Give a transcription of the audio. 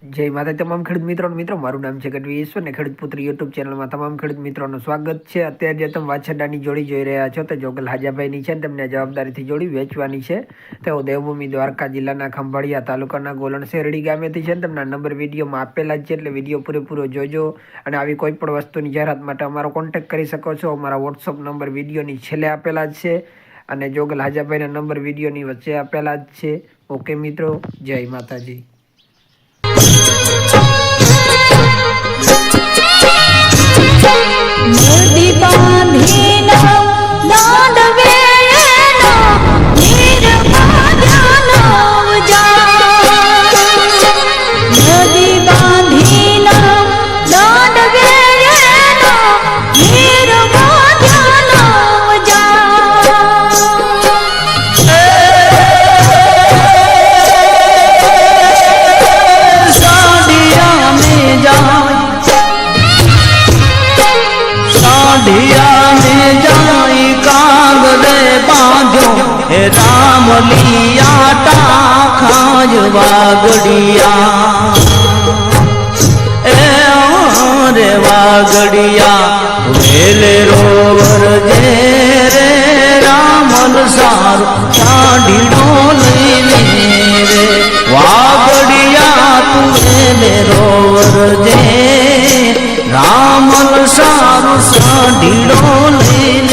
જય માતા તમામ ખેડૂત મિત્રો મિત્રો, મારું નામ છે ગઢવી ઈશ્વર ને ખેડૂત પુત્ર યુટ્યુબ ચેનલમાં તમામ ખેડૂત મિત્રોનું સ્વાગત છે. અત્યારે જે તમે વાછરડાની જોડી જોઈ રહ્યા છો, તે જોગલ હાજાભાઈની છે તેમને જવાબદારીથી જોડી વેચવાની છે. તેઓ દેવભૂમિ દ્વારકા જિલ્લાના ખંભાળિયા તાલુકાના ગોલણ શેરડી ગામેથી છે તેમના નંબર વિડીયોમાં આપેલા જ છે, એટલે વીડિયો પૂરેપૂરો જોજો અને આવી કોઈ પણ વસ્તુની જાહેરાત માટે અમારો કોન્ટેક્ટ કરી શકો છો. અમારા વોટ્સઅપ નંબર વિડીયોની છેલ્લે આપેલા જ છે અને જોગલ હાજાભાઈના નંબર વિડીયોની વચ્ચે આપેલા જ છે. ઓકે મિત્રો, જય માતાજી. ઢિયાને જાય કાગરે બાંધો હે રામ લિયા ટાખાજ વાગડિયા. એ રે વાગડિયા, વેલે રોવર જે રે રામ સાર, ચાડી ડોલ રે. વાગડિયા તું વેલે રોવર જે રામલ સારું સાઢીડો લઈને